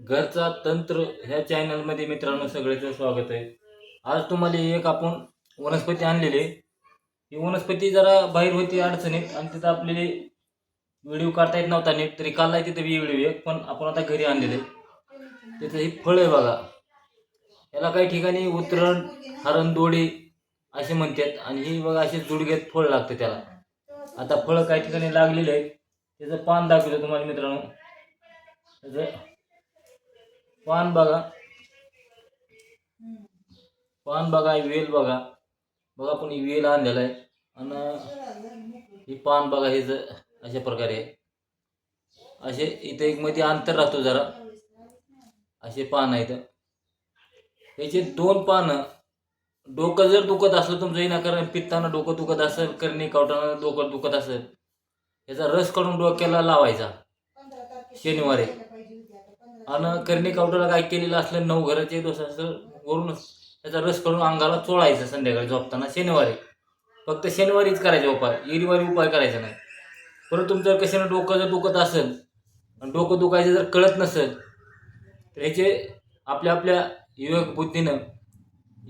घरचा तंत्र ह्या चॅनलमध्ये मित्रांनो सगळ्याचं स्वागत आहे. आज तुम्हाला एक आपण वनस्पती आणलेली आहे. ही वनस्पती जरा बाहेर होती अडचणीत आणि तिथं आपल्याला व्हिडिओ काढता येत नव्हता नीट तरी काढलाय तिथं व्हिडिओ एक पण आपण आता घरी आणलेले तिथं ही फळ आहे बघा. याला काही ठिकाणी उतरण हरणदोडी असे म्हणतात आणि ही बघा असे जुडग्यात फळ लागतं त्याला. आता फळं काही ठिकाणी लागलेले आहेत त्याचं पान दाखवलं तुम्हाला मित्रांनो. त्याचं पान बघा. पान बघा वेल बघा. बघा आपण ही वेल आणलेला आहे. आणि ही पान बघा हे अशा प्रकारे आहे. असे इथे एक मध्ये अंतर राहतो जरा. असे पान आहेत. याचे दोन पानं. डोकं जर दुखत असलं तुमचं ना कारण पित्तानं डोकं दुखत असेल करणे कावटानं डोकं दुखत असेल याचा रस काढून डोक्याला लावायचा. शनिवारी. आणि करणे कावटाला काय केलेलं असलं नऊ घराचे दोष असं वरूनच त्याचा रस काढून अंगाला चोळायचा संध्याकाळी झोपताना शनिवारी. फक्त शनिवारीच करायचा उपाय. येरीवारी उपाय करायचा नाही. परत तुमचं कशानं डोकं जर दुखत असेल आणि डोकं दुखायचं जर कळत नसेल तर ह्याचे आपल्या आपल्या विवेक बुद्धीनं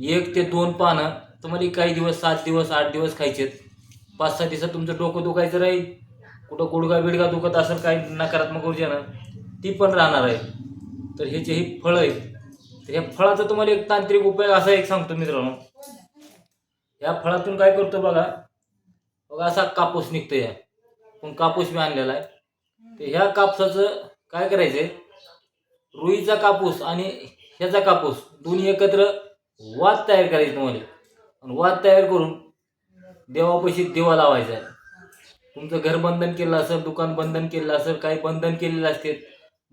एक ते दोन पानं तुम्हाला काही दिवस सात दिवस आठ दिवस खायचेत. पाच सहा दिवसात तुमचं डोकं दुखायचं राहील. कुठं गुडगा बिडगा दुखत असेल काही नकारात्मक ऊर्जानं ती पण राहणार आहे. तर ह्याची हे फळं आहेत तर ह्या फळाचा तुम्हाला एक तांत्रिक उपाय असा एक सांगतो मित्रांनो. या फळातून काय करतो बघा बघा असा कापूस निघतो या. पण कापूस मी आणलेला आहे. तर ह्या कापसाचं काय करायचंय रुईचा कापूस आणि ह्याचा कापूस दोन्ही एकत्र वाद तयार करायचे तुम्हाला. आणि वाद तयार करून देवापाशी दिवा लावायचा आहे. तुमचं घर बंधन केलं असेल दुकान बंधन केलं असेल काही बंधन केलेलं असते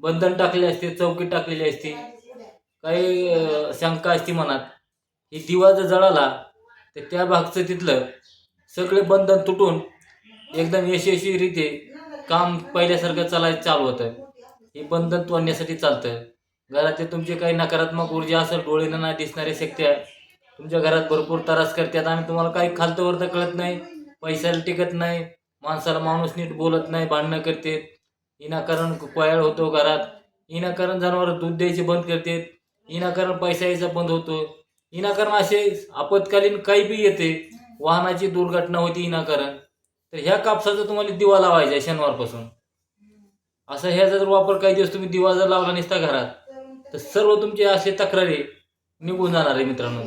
बंधन टाकले असते चौकी टाकलेली असते. काही शंका असते मनात. ही दिवा जर जळाला तर त्या भागचं तिथलं सगळे बंधन तुटून एकदम यशस्वीरीते काम पहिल्यासारखं चालायचं चालू होतं हे बंधन तोडण्यासाठी चालतं घरातले तुमचे काही नकारात्मक ऊर्जा असेल डोळ्यानं नाही दिसणाऱ्या शक्त्या तुमच्या घरात भरपूर त्रास करतात. आणि तुम्हाला काही खालतं वरतं कळत नाही. पैशाला टिकत नाही. माणसाला माणूस नीट बोलत नाही भांडणं करते. इनाकारण कोयाळ होतो घरात. इनाकारण जनावर दूध द्यायचे बंद करते. इनाकारण पैसा यायचा बंद होतो. इनाकारण असे आपत्कालीन काही बी येते. वाहनाची दुर्घटना होती इनाकारण तर ह्या कापसाचा तुम्हाला दिवा लावायचा आहे शनिवारपासून. असा ह्याचा जर वापर काही दिवस तुम्ही दिवा जर लावला नसता घरात तर सर्व तुमचे असे तक्रारी निघून जाणार आहे मित्रांनो.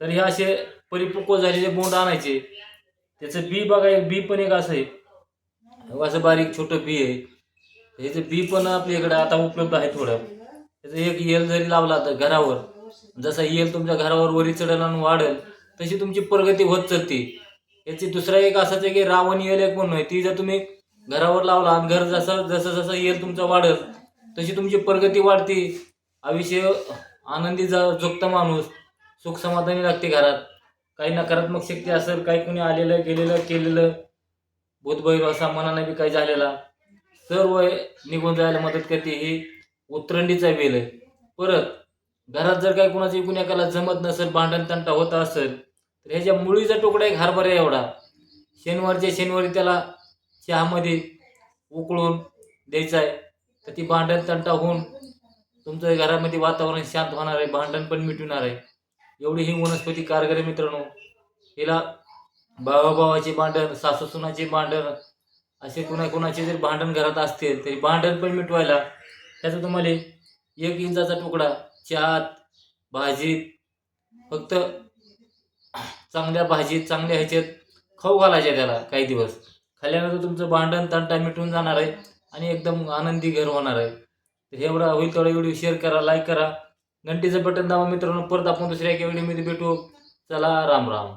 तर हे असे परिपक्व झालेले बोंड आणायचे. त्याचं बी बघा एक बी पण एक असं आहे. असं बारीक छोटं बी आहे. ह्याचं बी पण आपल्याकडे आता उपलब्ध आहे थोडं. त्याचं एक येल जरी लावला तर घरावर जसा येल तुमच्या घरावर वरी चढेल आणि वाढेल तशी तुमची प्रगती होत चालते. याची दुसरा एक असाच आहे की रावण येल एक म्हणून ती जर तुम्ही घरावर लावला आणि घर जसं जसं जसं येल तुमचं वाढेल तशी तुमची प्रगती वाढते. आयुष्य आनंदी जा जगतं माणूस सुख समाधानी लागते घरात. काही नकारात्मक शक्ती असेल काही कोणी आलेलं गेलेलं केलेलं भूतभैरव असा मनाने बी काही झालेला. सर्व निघून जायला मदत करते ही उतरंडीचा वेल आहे. परत घरात जर काही कुणाची कुणाकाला जमत नसेल भांडण तंटा होत असेल तर ह्याच्या मुळीचा तुकडा एक हरभरा एवढा. शनिवारच्या शनिवारी त्याला चहामध्ये उकळून द्यायचा आहे. तर ती भांडण तंटा होऊन तुमचं घरामध्ये वातावरण शांत होणार आहे भांडण पण मिटवणार आहे. एवढी ही वनस्पती कारगर आहे मित्रांनो. हिला भावाभावाचे भांडण सासूसुनाचे भांडण असे कुणा कुणाचे जर भांडण घरात असतील तरी भांडण पण मिटवायला. त्याचा तुम्हाला एक इंचाचा तुकडा चहात भाजीत फक्त चांगल्या भाजीत चांगल्या ह्याच्यात खाऊ घालायच्या त्याला काही दिवस. खाल्ल्यानंतर तुमचं भांडण तंटा मिटून जाणार आहे आणि एकदम आनंदी घर होणार आहे. तर एवढा होईल तेवढा व्हिडिओ शेअर करा लाईक करा. घंटीचं बटन दाबा मित्रांनो. परत आपण दुसऱ्या एका व्हिडिओमध्ये भेटू. चला राम राम.